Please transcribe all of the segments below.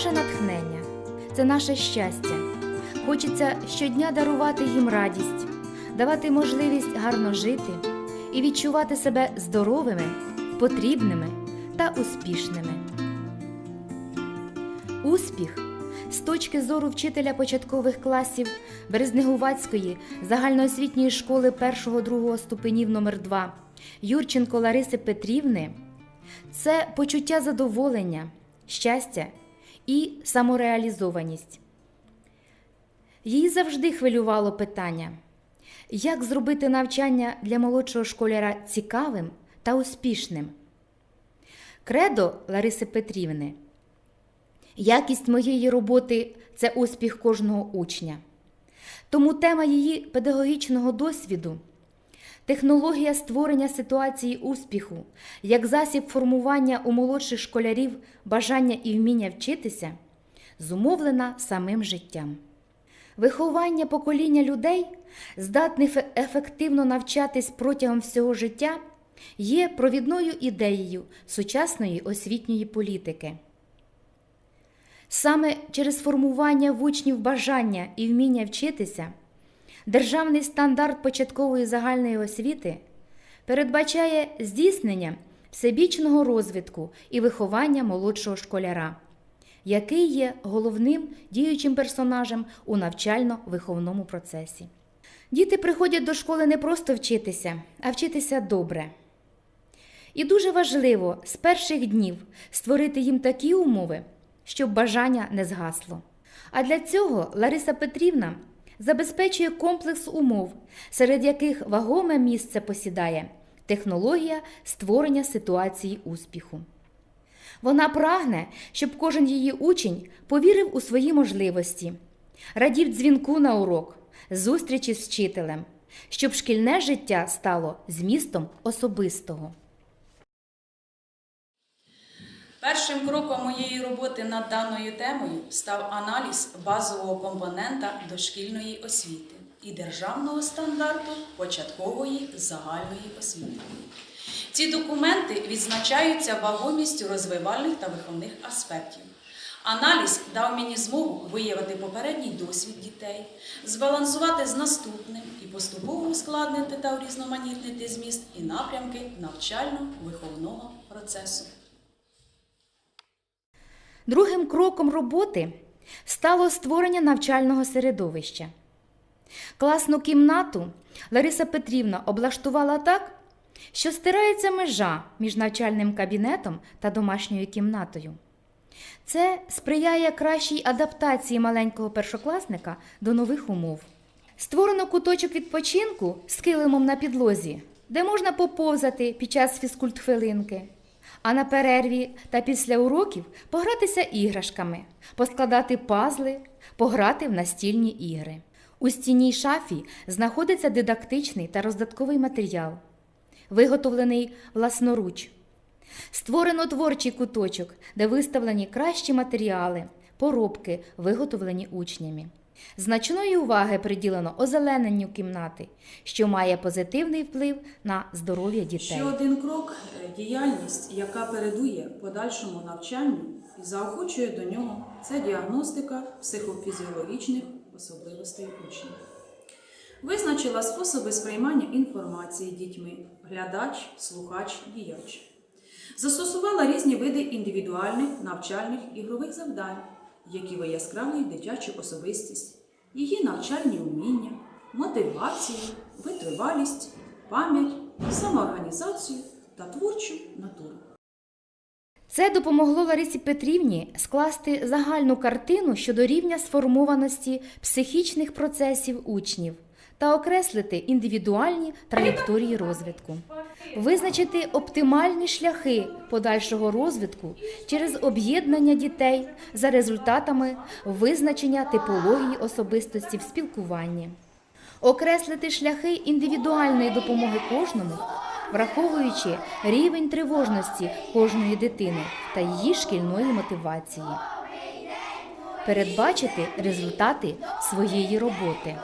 наше натхнення, це наше щастя. Хочеться щодня дарувати їм радість, давати можливість гарно жити і відчувати себе здоровими, потрібними та успішними. Успіх з точки зору вчителя початкових класів Березнегувацької загальноосвітньої школи 1-2 ступенів номер 2 Юрченко Лариси Петрівни це почуття задоволення, щастя і самореалізованість. Її завжди хвилювало питання, як зробити навчання для молодшого школяра цікавим та успішним. Кредо Лариси Петрівни. Якість моєї роботи це успіх кожного учня. Тому тема її педагогічного досвіду технологія створення ситуації успіху як засіб формування у молодших школярів бажання і вміння вчитися зумовлена самим життям. Виховання покоління людей, здатних ефективно навчатись протягом всього життя, є провідною ідеєю сучасної освітньої політики. Саме через формування в учнів бажання і вміння вчитися, державний стандарт початкової загальної освіти передбачає здійснення всебічного розвитку і виховання молодшого школяра, який є головним діючим персонажем у навчально-виховному процесі. Діти приходять до школи не просто вчитися, а вчитися добре. І дуже важливо з перших днів створити їм такі умови, щоб бажання не згасло. А для цього Лариса Петрівна забезпечує комплекс умов, серед яких вагоме місце посідає технологія створення ситуації успіху. Вона прагне, щоб кожен її учень повірив у свої можливості, радів дзвінку на урок, зустрічі з вчителем, щоб шкільне життя стало змістом особистого. Першим кроком моєї роботи над даною темою став аналіз базового компонента дошкільної освіти і державного стандарту початкової загальної освіти. Ці документи відзначаються вагомістю розвивальних та виховних аспектів. Аналіз дав мені змогу виявити попередній досвід дітей, збалансувати з наступним і поступово ускладнити та урізноманітнити зміст і напрямки навчально-виховного процесу. Другим кроком роботи стало створення навчального середовища. Класну кімнату Лариса Петрівна облаштувала так, що стирається межа між навчальним кабінетом та домашньою кімнатою. Це сприяє кращій адаптації маленького першокласника до нових умов. Створено куточок відпочинку з килимом на підлозі, де можна поповзати під час фізкультхвилинки, а на перерві та після уроків погратися іграшками, поскладати пазли, пограти в настільні ігри. У стінній шафі знаходиться дидактичний та роздатковий матеріал, виготовлений власноруч. Створено творчий куточок, де виставлені кращі матеріали, поробки, виготовлені учнями. Значної уваги приділено озелененню кімнати, що має позитивний вплив на здоров'я дітей. Ще один крок діяльність, яка передує подальшому навчанню і заохочує до нього це діагностика психофізіологічних особливостей учнів. Визначила способи сприймання інформації дітьми глядач, слухач, діяч. Застосувала різні види індивідуальних навчальних ігрових завдань, які вияскравлюють дитячу особистість, її навчальні вміння, мотивацію, витривалість, пам'ять, самоорганізацію та творчу натуру. Це допомогло Ларисі Петрівні скласти загальну картину щодо рівня сформованості психічних процесів учнів та окреслити індивідуальні траєкторії розвитку, визначити оптимальні шляхи подальшого розвитку через об'єднання дітей за результатами визначення типології особистості в спілкуванні, окреслити шляхи індивідуальної допомоги кожному враховуючи рівень тривожності кожної дитини та її шкільної мотивації, передбачити результати своєї роботи.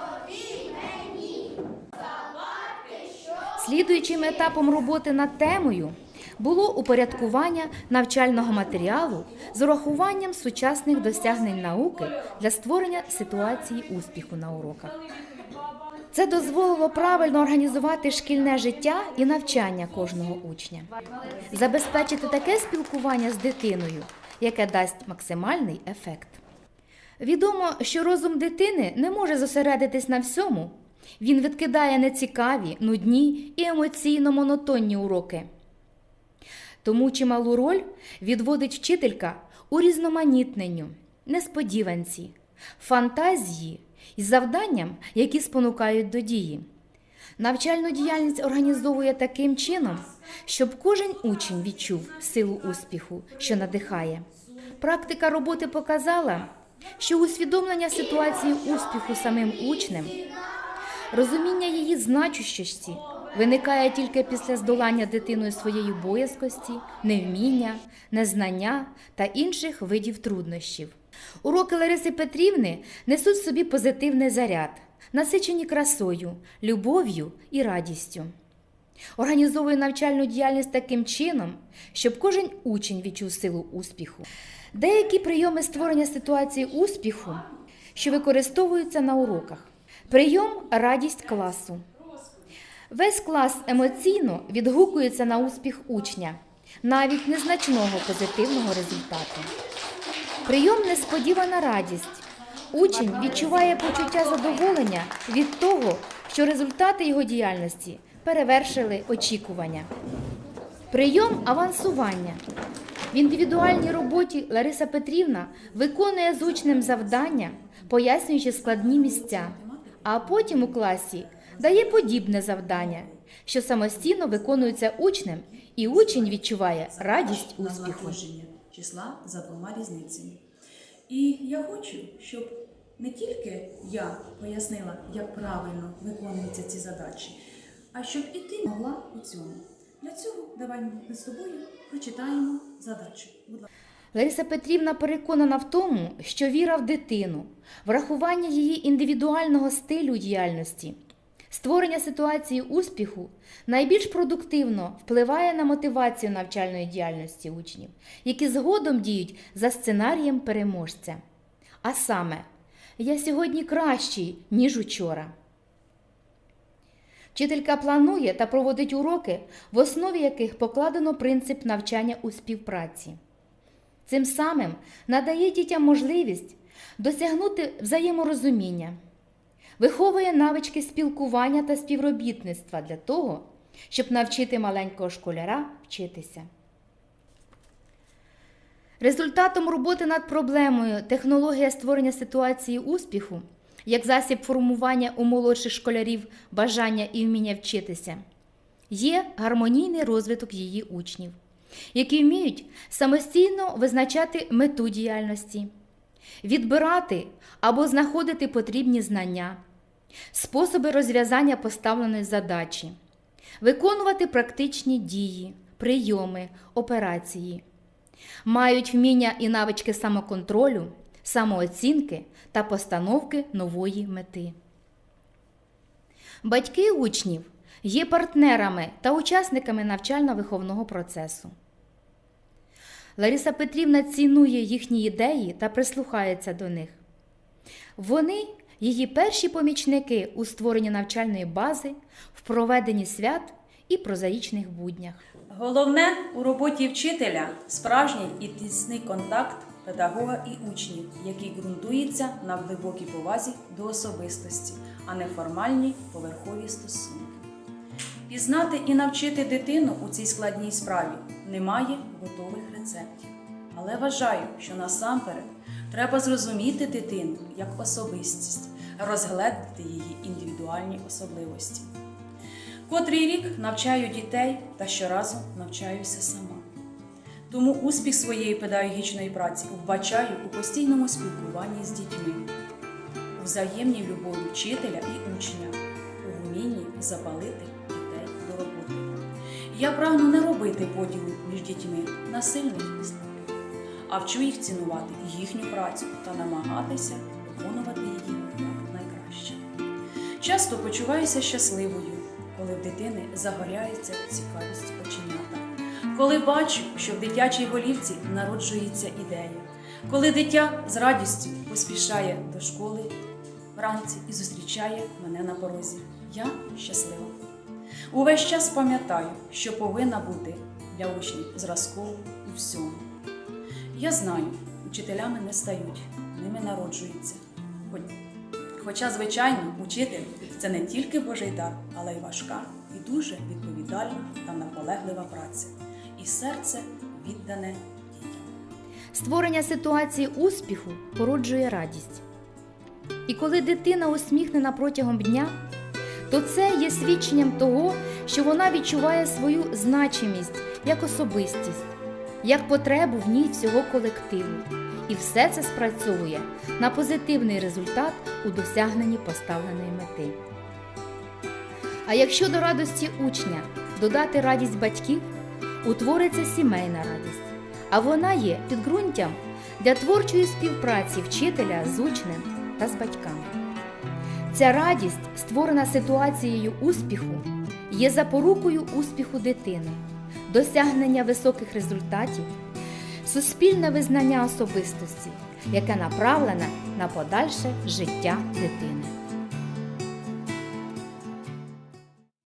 Слідуючим етапом роботи над темою було упорядкування навчального матеріалу з урахуванням сучасних досягнень науки для створення ситуації успіху на уроках. Це дозволило правильно організувати шкільне життя і навчання кожного учня, забезпечити таке спілкування з дитиною, яке дасть максимальний ефект. Відомо, що розум дитини не може зосередитись на всьому. Він відкидає нецікаві, нудні і емоційно монотонні уроки. Тому чималу роль відводить вчителька у різноманітненню, несподіванці, фантазії і завданням, які спонукають до дії. Навчальну діяльність організовує таким чином, щоб кожен учень відчув силу успіху, що надихає. Практика роботи показала, що усвідомлення ситуації успіху самим учнем, розуміння її значущості виникає тільки після здолання дитиною своєї боязкості, невміння, незнання та інших видів труднощів. Уроки Лариси Петрівни несуть в собі позитивний заряд, насичені красою, любов'ю і радістю. Організовує навчальну діяльність таким чином, щоб кожен учень відчув силу успіху. Деякі прийоми створення ситуації успіху, що використовуються на уроках. Прийом радість класу. Весь клас емоційно відгукується на успіх учня, навіть незначного позитивного результату. Прийом несподівана радість. Учень відчуває почуття задоволення від того, що результати його діяльності перевершили очікування. Прийом авансування. В індивідуальній роботі Лариса Петрівна виконує з учнем завдання, пояснюючи складні місця, а потім у класі дає подібне завдання, що самостійно виконується учнем, і учень відчуває радість успіху. числа за двома різницями. І я хочу, щоб не тільки я пояснила, як правильно виконуються ці задачі, а щоб і ти могла у цьому. Для цього давай ми з тобою прочитаємо задачу. Лариса Петрівна переконана в тому, що віра в дитину, врахування її індивідуального стилю діяльності, створення ситуації успіху найбільш продуктивно впливає на мотивацію навчальної діяльності учнів, які згодом діють за сценарієм переможця. А саме, я сьогодні кращий, ніж учора. Вчителька планує та проводить уроки, в основі яких покладено принцип навчання у співпраці. Цим самим надає дітям можливість досягнути взаєморозуміння, виховує навички спілкування та співробітництва для того, щоб навчити маленького школяра вчитися. Результатом роботи над проблемою технологія створення ситуації успіху як засіб формування у молодших школярів бажання і вміння вчитися є гармонійний розвиток її учнів, які вміють самостійно визначати мету діяльності, відбирати або знаходити потрібні знання, способи розв'язання поставленої задачі, виконувати практичні дії, прийоми, операції, мають вміння і навички самоконтролю, самооцінки та постановки нової мети. Батьки учнів є партнерами та учасниками навчально-виховного процесу. Лариса Петрівна цінує їхні ідеї та прислухається до них. Вони її перші помічники у створенні навчальної бази, в проведенні свят і прозаїчних буднях. Головне у роботі вчителя справжній і тісний контакт педагога і учнів, який ґрунтується на глибокій повазі до особистості, а не формальні поверхові стосунки. Пізнати і навчити дитину у цій складній справі немає готових рецептів. Але вважаю, що насамперед треба зрозуміти дитину як особистість, розгледіти її індивідуальні особливості. Котрий рік навчаю дітей та щоразу навчаюся сама. Тому успіх своєї педагогічної праці вбачаю у постійному спілкуванні з дітьми, у взаємній любові вчителя і учня, у вмінні запалити дітей до роботи. Я прагну не робити поділу між дітьми на сильних і слабких, а вчу їх цінувати їхню працю та намагатися виконувати її як найкраще. Часто почуваюся щасливою, коли в дитини загоряється цікавість оченята. коли бачу, що в дитячій голівці народжується ідея, коли дитя з радістю поспішає до школи вранці і зустрічає мене на порозі. Я щаслива. Увесь час пам'ятаю, що повинна бути для учнів зразково у всьому. Я знаю, учителями не стають, ними народжуються. Хоча, звичайно, учитель це не тільки Божий дар, але й важка і дуже відповідальна та наполеглива праця, і серце віддане дітям. Створення ситуації успіху породжує радість. І коли дитина усміхнена протягом дня, то це є свідченням того, що вона відчуває свою значимість як особистість, як потребу в ній всього колективу. І все це спрацьовує на позитивний результат у досягненні поставленої мети. А якщо до радості учня додати радість батьків, утвориться сімейна радість, а вона є підґрунтям для творчої співпраці вчителя з учнем та з батьками. Ця радість, створена ситуацією успіху, є запорукою успіху дитини, досягнення високих результатів, суспільне визнання особистості, яке направлене на подальше життя дитини.